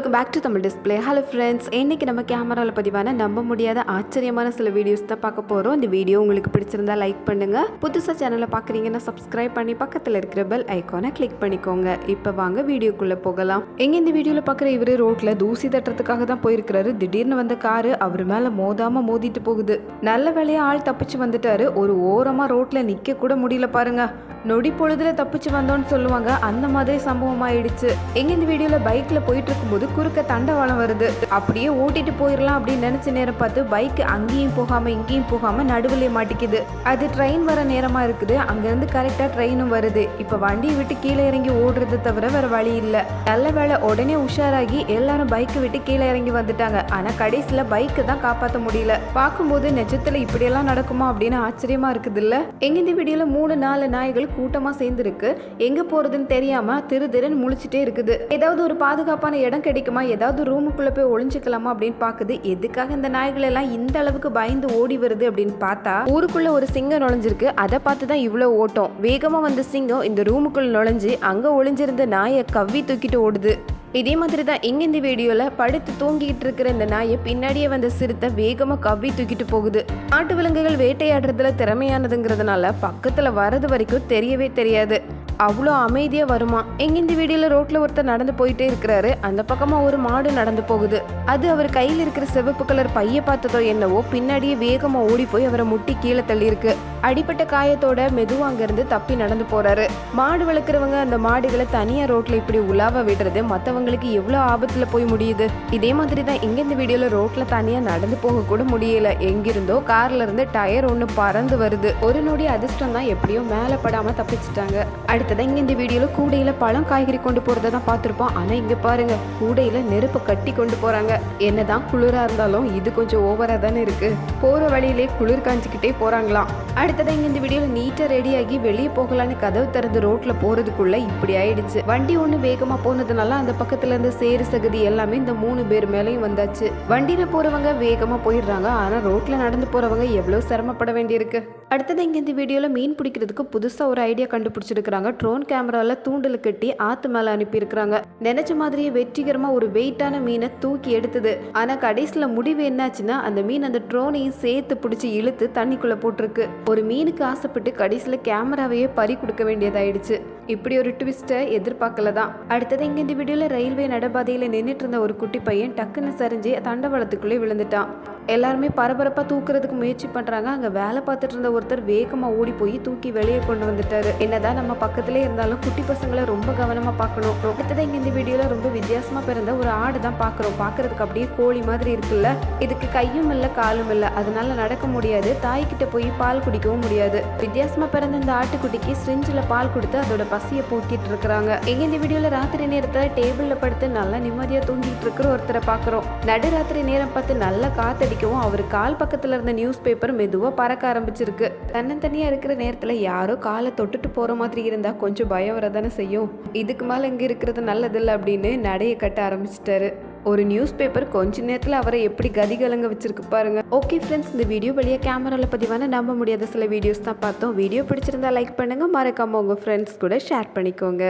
Welcome back to Tamil display hello friends இன்னைக்கு நம்ம கேமராவில் பதிவான நம்ப முடியாத ஆச்சரியமான சில வீடியோஸ் தான் பார்க்க போகிறோம் இந்த வீடியோ உங்களுக்கு பிடிச்சிருந்தா லைக் பண்ணுங்க. புதுசாக சேனலை பார்க்குறீங்கன்னா சப்ஸ்கிரைப் பண்ணி பக்கத்தில் இருக்கிற பெல் ஐக்கானை கிளிக் பண்ணிக்கோங்க. இப்போ வாங்க வீடியோக்குள்ளே போகலாம். எங்கே இந்த வீடியோவில் பார்க்குற இவர் ரோட்டில் தூசி தட்டுறதுக்காக தான் போயிருக்கிறாரு. திடீர்னு வந்த காரு அவர் மேலே மோதாமல் மோதிட்டு போகுது. நல்ல வேலையாக ஆள் தப்பிச்சு வந்துட்டாரு. ஒரு ஓரமாக ரோட்டில் நிற்க கூட முடியல பாருங்க. நொடி பொழுதுல தப்பிச்சு வந்தோன்னு சொல்லுவாங்க. அந்த மாதிரி சம்பவம் ஆயிடுச்சு. எங்க இந்த வீடியோல பைக்ல போயிட்டு இருக்கும்போது குறுக்க தண்டவாளம் வருது. அப்படியே ஓட்டிட்டு போயிடலாம் அப்படின்னு நினைச்ச நேரம் பார்த்து பைக் அங்கேயும் போகாம இங்கேயும் போகாம நடுவுலயே மாட்டிக்குது. அது ட்ரெயின் வர நேரமா இருக்குது. அங்கிருந்து கரெக்டா ட்ரெயினும் வருது. இப்ப வண்டியை விட்டு கீழே இறங்கி ஓடுறது தவிர வேற வழி இல்ல. நல்ல வேளை உடனே உஷாராகி எல்லாரும் பைக்கை விட்டு கீழே இறங்கி வந்துட்டாங்க. ஆனா கடைசியில பைக்கு தான் காப்பாத்த முடியல. பார்க்கும்போது நிஜத்துல இப்படியெல்லாம் நடக்குமா அப்படின்னு ஆச்சரியமா இருக்குது இல்ல எங்க இந்த வீடியோல மூணு நாலு நாய்கள் கூட்டமா சேர்ந்துருக்கு. எங்க போறதுன்னு தெரியாம திரு திருன்னு முழிச்சிட்டே இருக்குது. ஏதாவது ஒரு பாதுகாப்பான இடம் கிடைக்குமா ஏதாவது ரூமுக்குள்ள போய் ஒளிஞ்சிக்கலாமா அப்படின்னு பார்க்குது எதுக்காக இந்த நாய்கள் எல்லாம் இந்த அளவுக்கு பயந்து ஓடி வருது அப்படின்னு பார்த்தா ஊருக்குள்ள ஒரு சிங்கம் நுழைஞ்சிருக்கு. அதை பார்த்து தான் இவ்வளோ ஓட்டம். வேகமாக வந்த சிங்கம் இந்த ரூமுக்குள்ள நுழைஞ்சு அங்க ஒளிஞ்சிருந்த நாயை கவ்வி தூக்கிட்டு ஓடுது. இதே மாதிரி தான் இங்கே இந்த வீடியோல படுத்து தூங்கிட்டு இருக்கிற இந்த நாயை பின்னாடியே வந்த சிறுத்தை வேகமாக கவ்வி தூக்கிட்டு போகுது. நாட்டு விலங்குகள் வேட்டையாடுறதுல திறமையானதுங்கிறதுனால பக்கத்துல வர்றது வரைக்கும் தெரியவே தெரியாது. அவ்வளோ அமைதியா வருமா? எங்க இந்த வீடியோல ரோட்ல ஒருத்தர் நடந்து போயிட்டே இருக்கிறாரு. அந்த பக்கமா ஒரு மாடு நடந்து போகுது. அது அவர் கையில் இருக்கிற சிவப்பு கலர் பைய பார்த்ததோ என்னவோ பின்னாடியே வேகமா ஓடி போய் அவரை முட்டி கீழே தள்ளியிருக்கு. அடிப்பட்ட காயத்தோட மெதுவா அங்கிருந்து தப்பி நடந்து போறாரு. மாடு வளர்க்குறவங்க அந்த மாடுகளை தனியா ரோட்ல இப்படி உலாவ விடுறது மத்தவங்களுக்கு எவ்வளவு ஆபத்துல போய் முடியுது? இதே மாதிரி தான் இங்க இந்த வீடியோல ரோட்ல தனியா நடந்து போக கூட முடியல. எங்கிருந்தோ கார்ல இருந்து டயர் ஒண்ணு பறந்து வருது. ஒரு நொடி அதிர்ஷ்டம் தான் எப்படியோ மேல படாம தப்பிச்சிட்டாங்க. அடுத்ததான் இங்க இந்த வீடியோல கூடையில பழம் காய்கறி கொண்டு போறதை தான் பார்த்திருப்போம். ஆனா இங்க பாருங்க கூடையில நெருப்பு கட்டி கொண்டு போறாங்க. என்னதான் குளிரா இருந்தாலும் இது கொஞ்சம் ஓவரா தானே இருக்கு. போற வழியிலே குளிர் காஞ்சிக்கிட்டே போறாங்களாம். அடுத்ததான் இங்கே இந்த வீடியோவில் நீட்டாக ரெடி ஆகி வெளியே போகலான்னு கதவு திறந்து ரோட்டில் போறதுக்குள்ள இப்படி ஆயிடுச்சு. வண்டி ஒன்று வேகமாக போனதுனால அந்த பக்கத்துல இருந்து சேறு சகதி எல்லாமே இந்த மூணு பேர் மேலேயும் வந்தாச்சு. வண்டியில் போறவங்க வேகமாக போயிடுறாங்க. ஆனால் ரோட்டில் நடந்து போறவங்க எவ்வளோ சிரமப்பட வேண்டியிருக்கு? அடுத்தது இங்கே இந்த வீடியோவில் மீன் பிடிக்கிறதுக்கு புதுசாக ஒரு ஐடியா கண்டுபிடிச்சிருக்கிறாங்க. ட்ரோன் கேமராவில் தூண்டில் கட்டி ஆற்று மேலே அனுப்பியிருக்கிறாங்க. நினைச்ச மாதிரியே வெற்றிகரமாக ஒரு வெயிட்டான மீனை தூக்கி எடுத்தது. ஆனால் கடைசியில் முடிவு என்னாச்சுன்னா அந்த மீன் அந்த ட்ரோனையும் சேர்த்து பிடிச்சி இழுத்து தண்ணிக்குள்ளே போட்டிருக்கு. ஒரு மீனுக்கு ஆசைப்பட்டு கடைசியில் கேமராவையே பறி கொடுக்க வேண்டியதாயிடுச்சு. இப்படி ஒரு ட்விஸ்ட்டை எதிர்பார்க்கல தான் அடுத்தது இங்கே இந்த வீடியோவில் ரயில்வே நடைபாதையில நின்றுட்டு இருந்த ஒரு குட்டி பையன் டக்குன்னு சரிஞ்சு தண்டவாளத்துக்குள்ளே விழுந்துட்டான். எல்லாருமே பரபரப்பாக தூக்குறதுக்கு முயற்சி பண்ணுறாங்க அங்கே வேலை பார்த்துட்டு இருந்த ஒருத்தர் வேகமாக ஓடி போய் தூக்கி வெளியே கொண்டு வந்துட்டாரு. என்னதான் நம்ம பக்கத்திலே இருந்தாலும் குட்டி பசங்களை ரொம்ப கவனமாக பார்க்கணும். அடுத்ததான் இங்கே இந்த வீடியோவில் ரொம்ப வித்தியாசமாக பிறந்த ஒரு ஆடு தான் பார்க்குறோம். பார்க்குறதுக்கு அப்படியே கோழி மாதிரி இருக்குல்ல? இதுக்கு கையும் இல்லை காலும் இல்லை. அதனால நடக்க முடியாது. தாய்கிட்ட போய் பால் குடிக்கவும் முடியாது. வித்தியாசமாக பிறந்த இந்த ஆட்டுக்குட்டிக்கு ஸ்ரிஞ்சில் பால் கொடுத்து அதோட பசியை போக்கிட்டு இருக்கிறாங்க. எங்கே இந்த வீடியோவில் ராத்திரி நேரத்தில் டேபிளில் படுத்து நல்லா நிம்மதியாக தூங்கிட்டு இருக்கிற ஒருத்தரை பார்க்குறோம். நடுராத்திரி நேரம் பார்த்து நல்லா காத்தடிக்கவும் அவர் கால் பக்கத்தில் இருந்த நியூஸ் பேப்பர் மெதுவாக பறக்க ஆரம்பிச்சிருக்கு. தன்னந்தனியாக இருக்கிற நேரத்தில் யாரோ காலை தொட்டுட்டு போகிற மாதிரி இருந்தால் கொஞ்சம் பயம் வரதானே செய்யும். இதுக்கு மேலே இங்கே இருக்கிறது நல்லதில்லை அப்படின்னு நடைய கட்ட ஆரம்பிச்சிட்டாரு. ஒரு நியூஸ் பேப்பர் கொஞ்ச நேரத்தில் அவரை எப்படி கதி கலங்க வச்சிருக்கு பாருங்க. ஓகே ஃப்ரெண்ட்ஸ் இந்த வீடியோ வழியாக கேமராவில் பதிவான நம்ப முடியாத சில வீடியோஸ் தான் பார்த்தோம். வீடியோ பிடிச்சிருந்தா லைக் பண்ணுங்க. மறக்காம உங்க ஃப்ரெண்ட்ஸ் கூட ஷேர் பண்ணிக்கோங்க.